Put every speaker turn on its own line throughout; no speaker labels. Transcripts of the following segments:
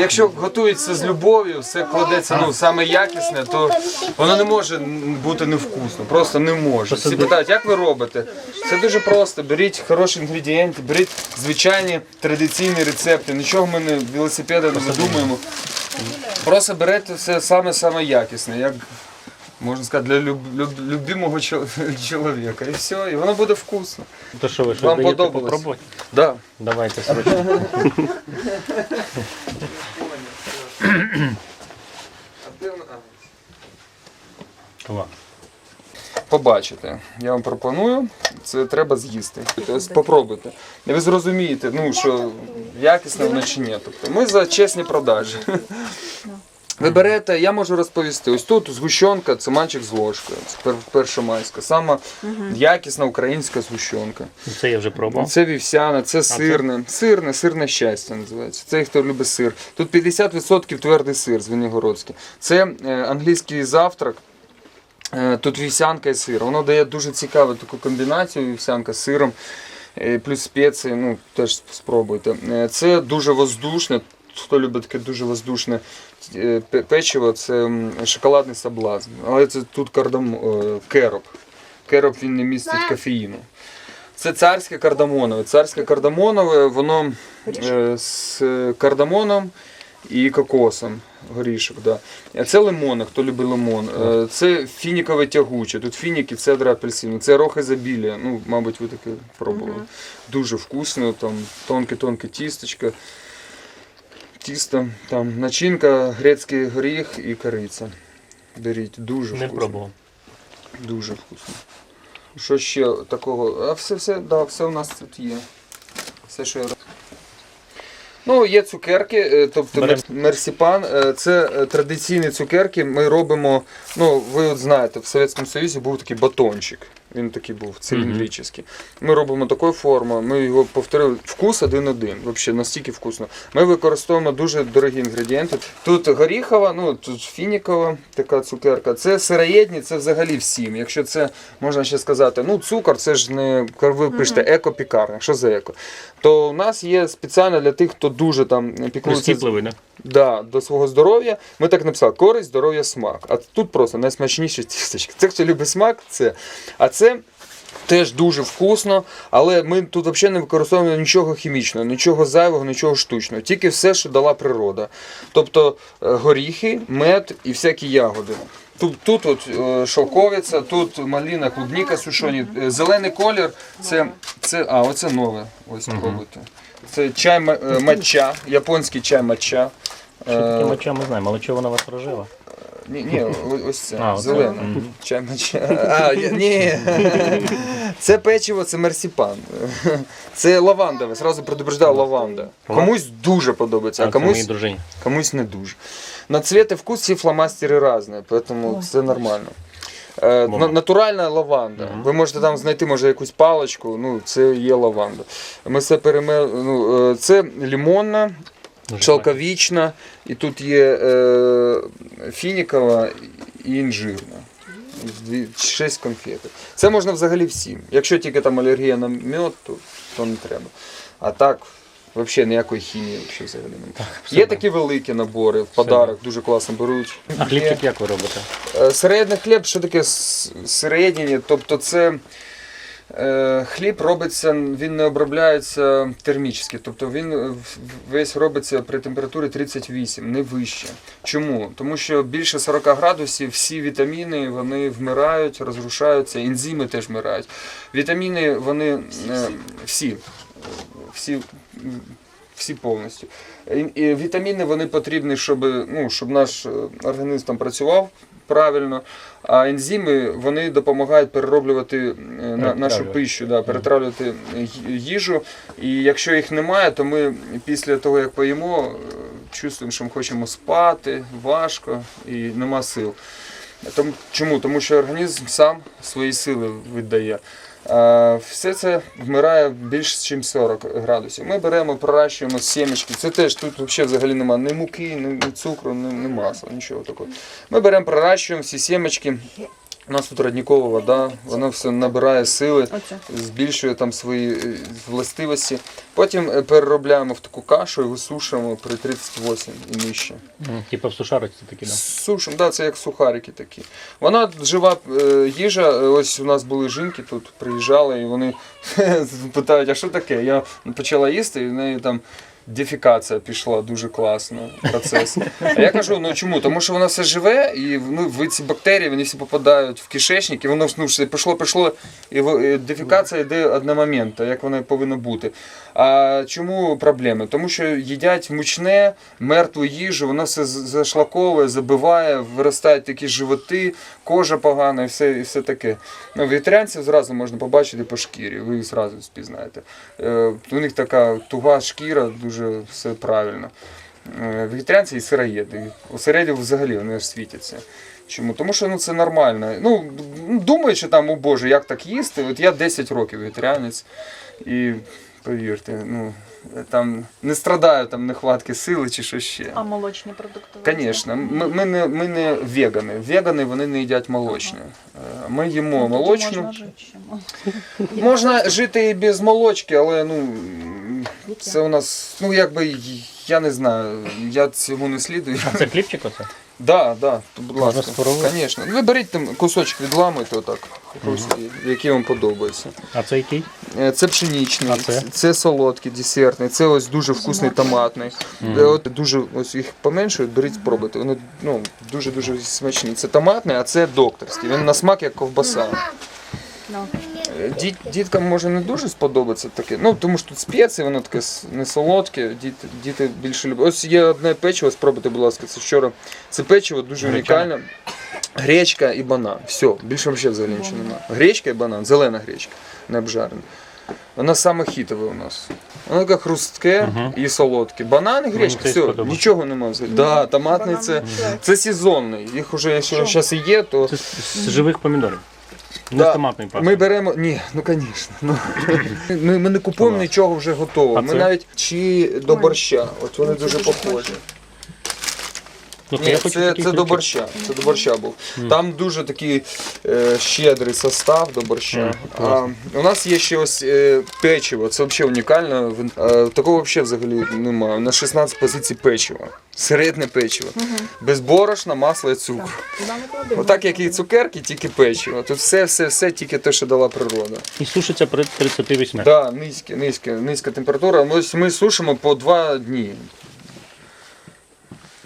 Якщо готується з любов'ю, все кладеться ну, саме якісне, то воно не може бути невкусно. Просто не може. Всі питають, як ви робите? Це дуже просто. Беріть хороші інгредієнти, беріть звичайні традиційні рецепти. Нічого ми не велосипеда не задумуємо. Просто берете все саме-саме якісне, як можна сказати, для люб, люб, любимого чоловіка. І все, і воно буде вкусно.
То що ви, що
Вам
даєте
подобалось?
попробувати?
Да.
Давайте срочно. Клас.
побачите. Я вам пропоную, це треба з'їсти. Тобто попробуйте. І ви зрозумієте, ну, що якісне воно чи ні. Тобто ми за чесні продажі. Ви берете, я можу розповісти. Ось тут згущенка, це манчик з ложкою. Це пер- першомайська. Сама якісна українська згущенка.
Це я вже пробував.
Це вівсяне, це сирне. Сирне, сирне щастя називається. Це хто любить сир. Тут 50% твердий сир звенігородський. Це е, англійський завтрак. Е, Тут вівсянка і сир. Воно дає дуже цікаву таку комбінацію вівсянка з сиром, е, плюс спеції, ну теж спробуйте. Е, Це дуже воздушне. Хто любить таке дуже воздушне печиво, це шоколадний соблазн. Але це тут кардам, е, кероп. Кероп він не містить кофеїну. Це царське кардамонове. Царське кардамонове, воно е, з кардамоном і кокосом. Горішок, да. Це лимони, хто любить лимон. Е, Це фінікове тягуче. Тут фініки, цедра апельсину. Це рох ізобілія. Ну, мабуть, ви таке пробували. Дуже вкусно, там тонке-тонке тістечко. Тісто, там начинка, грецький горіх і кориця. Беріть, дуже
Не
вкусно.
пробував.
Дуже вкусно. Що ще такого? А все, все, да, все у нас тут є. Все, що я Ну, є цукерки, е, тобто
Берем.
мерсіпан. е, Це е, традиційні цукерки. Ми робимо, ну, ви от знаєте, в Совєтському Союзі був такий батончик. Він такий був циліндричний. Ми робимо такої форми, ми його повторили. Вкус один-один. Взагалі настільки вкусно. Ми використовуємо дуже дорогі інгредієнти. Тут горіхова, ну тут фінікова така цукерка. Це сироєдні, це взагалі всім. Якщо це можна ще сказати, ну цукор це ж не ви пишете еко-пікарня. Що за еко? То у нас є спеціально для тих, хто дуже там піклується
Розтіпливий, да?
Да, до свого здоров'я. Ми так написали: користь, здоров'я, смак. А тут просто найсмачніше тістечко. Це хто любить смак, це. А це. Теж дуже вкусно, але ми тут взагалі не використовуємо нічого хімічного, нічого зайвого, нічого штучного, тільки все, що дала природа. Тобто е, горіхи, мед і всякі ягоди. Тут, тут от, е, шовковиця, тут маліна, клубніка сушоні. Е, Зелений колір це, це а, оце нове. Ось пробуйте. Це чай ма- матча, японський чай матча.
Що таке
Е,
моча, ми знаємо, але чого вона вас рожева?
ні, ні, ось це,
А, оце.
зелене.
Мгм.
Чай. А, я- ні. Це печиво, це мерсіпан. Це лавандове, зразу предупреждаю лаванда. Комусь дуже подобається, а
А, це моїй
комусь,
дружині.
комусь не дуже. На цвет і вкус ці фломастери різні, тому це нормально. Е, на- натуральна лаванда. Ви можете там знайти може якусь паличку, ну це є лаванда. Ми це переме... ну, е, це лимонна,
Дуже
шелковічна, і тут є е, фінікова і інжирна. Дві- Шість конфеток. Це можна взагалі всім. Якщо тільки там алергія на мед, то, то не треба. А так, взагалі ніякої хімії взагалі взагалі немає. Є такі великі набори, в подарок, дуже класно беруть.
А
Є.
хлібчик як ви робите?
Е, Середній хліб, що таке с- середній? Тобто це хліб робиться, він не обробляється термічно. Тобто він е, весь робиться при температурі 38, не вище. Чому? Тому що більше 40 градусів всі вітаміни вони вмирають, розрушаються, ензими теж вмирають. Вітаміни вони е, всі, всі, всі повністю. І, вітаміни вони потрібні, щоб, ну, щоб наш е, організм там працював правильно. А ензими вони допомагають перероблювати е, нашу пищу, да, перетравлювати їжу. І якщо їх немає, то ми після того, як поїмо, е, чувствуємо, що ми хочемо спати, важко і нема сил. Тому, чому? Тому що організм сам свої сили віддає. А, все це вмирає більш ніж 40 градусів. Ми беремо, проращуємо сімечки. Це теж тут взагалі немає ні муки, ні, цукру, ні масла, нічого такого. Ми беремо, проращуємо всі сімечки. У нас тут родникова вода, вона все набирає сили, збільшує там свої е, властивості. Потім е, переробляємо в таку кашу і висушуємо при 38 і нижче.
Типа в сушарочці такі, да?
Сушимо, да, це як сухарики такі. Вона жива е, їжа. Ось у нас були жінки тут, приїжджали, і вони питають, а що таке? Я почала їсти, і в неї там. Дефікація пішла дуже класно процес. А я кажу, ну чому? Тому що воно все живе, і ну, ви ці бактерії вони всі попадають в кишечник, і воно ну, пішло, пішло, і дефікація йде одномоментно, як воно повинно бути. А чому проблеми? Тому що їдять мучне, мертву їжу, воно все зашлаковує, забиває, виростають такі животи, кожа погана і все, і все таке. Ну, вегетаріанців зразу можна побачити по шкірі, ви їх зразу спізнаєте. Е, у них така туга шкіра, дуже все правильно. Е, вегетаріанці і сироїди. У сироїдів взагалі вони аж світяться. Чому? Тому що ну, це нормально. Ну, Думаючи там, о Боже, як так їсти. От я 10 років вегетаріанець. І повірте, ну, там не страдаю там нехватки сили чи що ще.
А молочні продукти?
Звісно, ми, ми, не, ми не вегани. Вегани вони не їдять молочне. Е, Ми їмо
Ну,
молочну.
Можна жити.
Можна жити і без молочки, але ну це у нас, ну якби я не знаю, я цьому не слідую.
А це хлібчик оце?
Да, да, то, будь
Можна
ласка.
спробувати?
Звісно. Ви беріть там кусочок відламуйте отак, який вам подобається.
А це який?
Е, Це пшеничний,
А це?
це солодкий, десертний, це ось дуже вкусний томатний. Е, От дуже ось їх поменшують, беріть спробуйте. Вони ну, дуже дуже смачні. Це томатний, а це докторський. Він на смак як ковбаса.
Ну.
Діт, діткам може не дуже сподобається таке. Ну тому що тут спеції, воно таке не солодке. Діти, діти більше люблять. Ось є одне печиво, спробуйте, будь ласка, це вчора. Це печиво дуже унікальне. Гречка і банан. Все, більше взагалі взагалі нічого немає. Гречка і банан, зелена гречка, не обжарена. Вона саме хітова у нас. Воно таке хрустке
Мгм.
і солодке. Банан і гречка,
це
все,
сподобалось.
нічого немає взагалі. Да, томатний це, це сезонний. Їх уже, якщо зараз і є, то
Це з, з живих помідорів. Не
Да.
з томатною пастою.
ми беремо. Ні, ну звісно. Ну, ми, ми не купуємо нічого вже готового.
А
Ми
це?
навіть чи до борща. От вони
Ну,
дуже похожі.
Ну, то
Ні,
я хочу
це,
такий
це до борща. Це до борща був. Там дуже такий е, щедрий состав до борща. А, у нас є ще ось е, печиво. Це взагалі унікально. Він- Е, такого взагалі взагалі немає. У нас 16 позицій печива. Середне печиво. Без борошна, масла і цукру. Отак, як і цукерки, тільки печиво. Тут все, все, все тільки те, що дала природа.
І сушиться при 38.
Да, низька, низька, низька температура. Ось ми сушимо по два дні.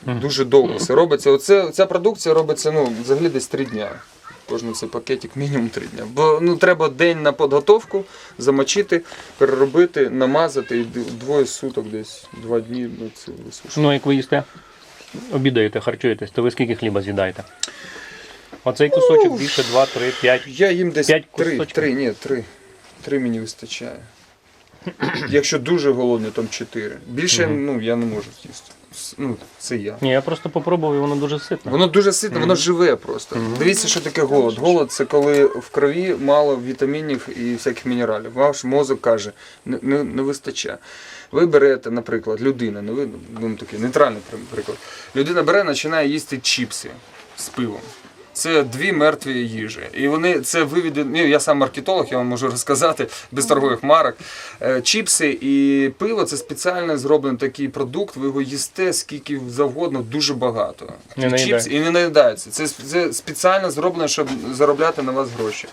Дуже довго все робиться. Оце, ця продукція робиться ну, взагалі десь три дня. Кожен цей пакетик мінімум три дня. Бо ну, треба день на підготовку, замочити, переробити, намазати і двоє суток десь, два дні ну, це висушити.
Ну, як ви їсте, обідаєте, харчуєтесь, то ви скільки хліба з'їдаєте? Оцей кусочок більше 2, 3, 5.
Я їм десь
П'ять
три,
кусочків?
три, ні, три. Три мені вистачає. Якщо дуже голодний, там чотири. Більше ну, я не можу з'їсти. Ну, це я.
Ні, я просто попробував і воно дуже ситне.
Воно дуже ситне, воно живе просто. Дивіться, що таке голод. Голод це коли в крові мало вітамінів і всяких мінералів. Ваш мозок каже, не, не, не вистачає. Ви берете, наприклад, людина, ну ви ну, такий нейтральний приклад. Людина бере, починає їсти чіпси з пивом. Це дві мертві їжі. І вони це вивіди. Ну, я сам маркетолог, я вам можу розказати без торгових марок. Е, Чіпси і пиво це спеціально зроблений такий продукт. Ви його їсте скільки завгодно, дуже багато.
Не
чіпс і не наїдається. Це, це спеціально зроблено, щоб заробляти на вас гроші.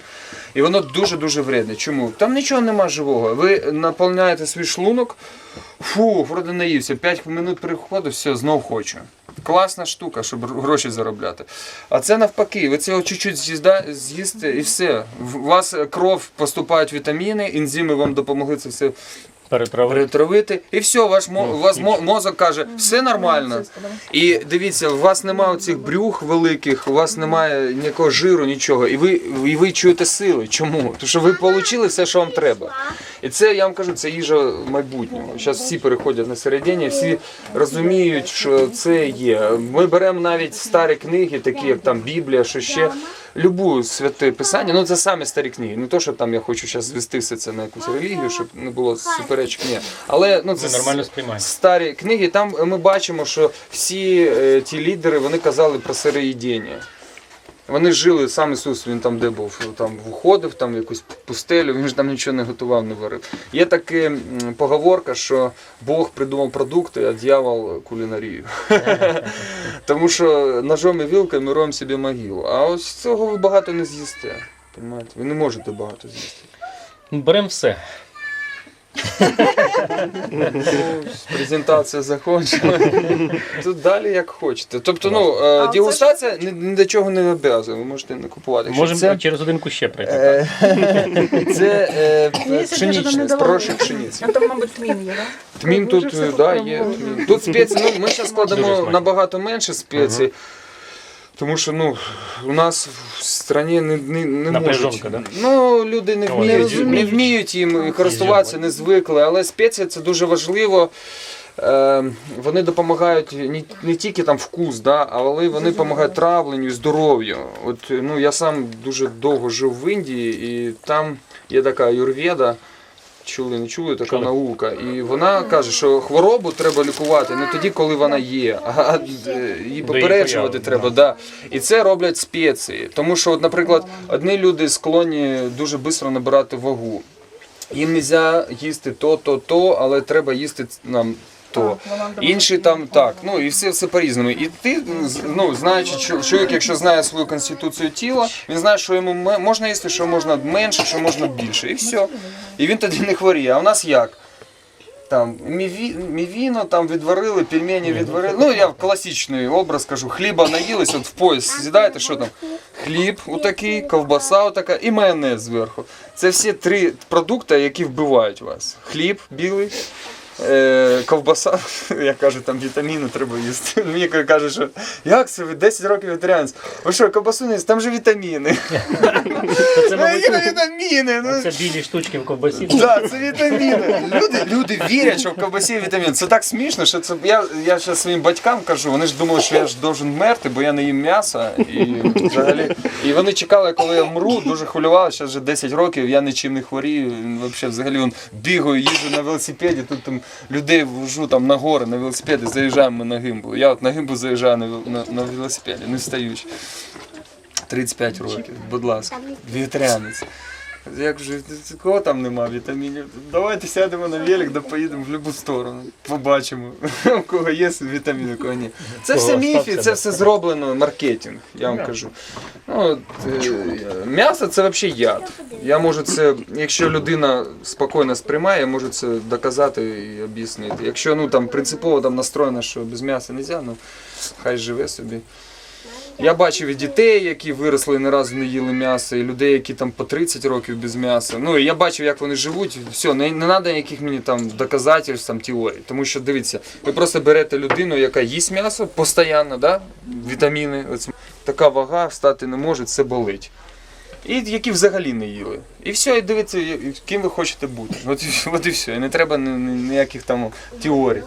І воно дуже-дуже вредне. Чому? Там нічого нема живого. Ви наповняєте свій шлунок, фу, вроде наївся, 5 минут приходу, все, знов хочу. Класна штука, щоб гроші заробляти. А це навпаки, ви цього чуть-чуть з'їзда- з'їсте і все. В- У вас кров поступають вітаміни, ензими вам допомогли це все
Перетравити.
перетравити. І все, ваш мо- у вас мо- мозок каже, все нормально. І дивіться, у вас немає цих брюх великих, у вас немає ніякого жиру, нічого. І ви, і ви чуєте сили. Чому? Тому що ви отримали все, що вам треба. І це, я вам кажу, це їжа майбутнього. Зараз всі переходять на середині, всі розуміють, що це є. Ми беремо навіть старі книги, такі як там Біблія, що ще. Любу святе писання, ну це саме старі книги. Не то, що там я хочу зараз звести все це на якусь релігію, щоб не було суперечок. Ні. Але ну це
нормально сприймаєте.
старі книги. Там ми бачимо, що всі е, ті лідери вони казали про сироїдіння. Вони жили, сам Ісус, він там де був, там виходив, там якусь пустелю, він ж там нічого не готував, не варив. Є така поговорка, що Бог придумав продукти, а дьявол кулінарію. Тому що ножом і вілкою ми робимо собі могилу. А ось цього ви багато не з'їсте. Ви не можете багато з'їсти.
Беремо все.
Презентація закончена. Тут далі як хочете. Тобто, ну, е, дегустація ні, ні до чого не обов'язує, ви можете не купувати. Якщо
Можемо
це,
через годинку ще прийти.
е, це е, пшеничне,
не
з порошок пшениці.
А там, мабуть, тмін є, так?
Тмін тут, е, да, є. тмін. Тут спеції, ну, ми зараз
Дуже
складемо
смачно.
набагато менше спецій. Тому що ну, у нас в країні не, не, не можуть.
да?
Ну, люди не вміють,
не
не, вміють їм користуватися, не звикли. Але спеція це дуже важливо. Е, вони допомагають не, не тільки там вкус, да, але вони допомагають травленню, здоров'ю. От, ну, я сам дуже довго жив в Індії, і там є така юрведа. Чули, не чули, така наука. І вона каже, що хворобу треба лікувати не тоді, коли вона є, а її попереджувати треба. Да. І це роблять спеції. Тому що, от, наприклад, одні люди склонні дуже швидко набирати вагу. Їм не можна їсти то, то, то, але треба їсти нам то. Інші там так, ну і все, все по-різному. І ти, ну, знаючи, що чоловік, якщо знає свою конституцію тіла, він знає, що йому можна їсти, що можна менше, що можна більше. І все. І він тоді не хворіє. А у нас як? Там міві, мівіно там відварили, пельмені відварили. Ну я класичний образ кажу, хліба наїлись, от в пояс з'їдаєте, що там? Хліб отакий, ковбаса отака і майонез зверху. Це всі три продукти, які вбивають вас. Хліб білий, е, ковбаса, я кажу, там вітаміни треба їсти. Мені каже, що як це ви 10 років вегетаріанець? Ви що, ковбасу не їсти? Там же вітаміни.
Це,
Ну, які
мабуть,
вітаміни? Ну,
це білі штучки в ковбасі.
так, це вітаміни. Люди, люди вірять, що в ковбасі є вітаміни. Це так смішно, що це я, я ще своїм батькам кажу, вони ж думали, що я ж должен вмерти, бо я не їм м'яса. І взагалі. І вони чекали, коли я вмру, дуже хвилювали, що вже 10 років, я нічим не хворію. Взагалі, взагалі он, бігаю, їжджу на велосипеді, тут там людей вожу там на гори на велосипеді, заїжджаємо ми на гимбу. Я от на гимбу заїжджаю на, на, на велосипеді, не встаючи. 35 років, будь ласка, вегетаріанець. Як же кого там нема вітамінів? Давайте сядемо на велик, да поїдемо в будь-яку сторону. Побачимо, у кого є вітаміни, у кого ні. Це все міфи, це все зроблено маркетинг, я вам кажу. Ну, от, е, м'ясо це взагалі яд. Я можу це, якщо людина спокійно сприймає, я можу це доказати і об'яснити. Якщо ну там принципово там настроєно, що без м'яса не можна, ну хай живе собі. Я бачив і дітей, які виросли і ні разу не їли м'ясо, і людей, які там по 30 років без м'яса. Ну і я бачив, як вони живуть. Все, не, не треба ніяких мені там доказательств, там теорій. Тому що дивіться, ви просто берете людину, яка їсть м'ясо постійно, да? вітаміни, ось, така вага, встати не може, це болить. І які взагалі не їли. І все, і дивіться, ким ви хочете бути. От, от і все. І не треба ні- ні- ніяких там теорій.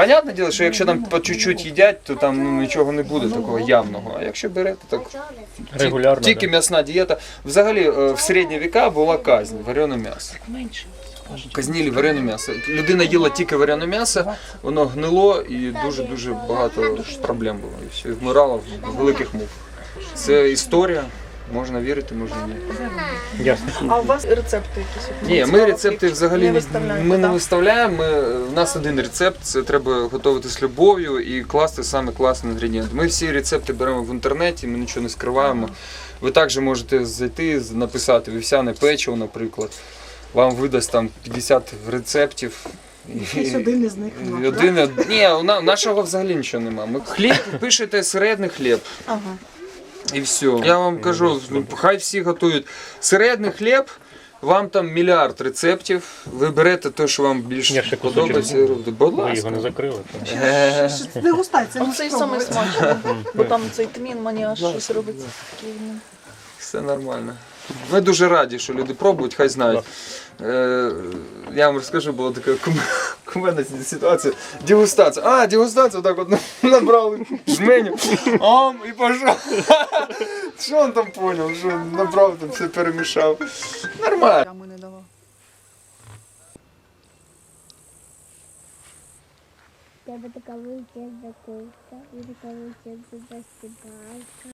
Понятне діло, що якщо там по чуть-чуть їдять, то там ну, нічого не буде такого явного. А якщо берете, так
Регулярно.
тільки
да.
м'ясна дієта. Взагалі е, в середні віка була казнь, варене м'ясо.
Менше.
Казніли варене м'ясо. Людина їла тільки варене м'ясо, воно гнило і дуже-дуже багато проблем було. І все, і вмирало в великих мук. Це історія, можна вірити, можна ні.
Ясно.
А у вас рецепти якісь?
Ні, ми рецепти взагалі
не
ми не виставляємо. Ми, в нас один рецепт, це треба готувати з любов'ю і класти саме класний інгредієнт. Ми всі рецепти беремо в інтернеті, ми нічого не скриваємо. Ви також можете зайти, написати вівсяне печиво, наприклад. Вам видасть там 50 рецептів.
Якийсь один із них?
Один, ні, у нашого взагалі нічого немає. Ми хліб пишете середній хліб.
Ага.
І все. Я вам кажу, хай всі готують середній хліб. Вам там мільярд рецептів. Ви берете те, що вам більше
Я ще
подобається. і робите. Будь
Ви його не закрили.
Е,
Дегустація. ну,
Оцей самий смачний, бо там цей тмін мені аж щось робиться. ну.
Все нормально. Ми дуже раді, що люди пробують, хай знають. Е, я вам розкажу, була така кум- кумедна ситуація. Дегустація. А, дегустація, так от набрали жменю. Ам, і пішов. Що він там поняв? Що набрав, там все перемішав. Нормально.
Я
така величезна куртка і така величезна баскетбалка.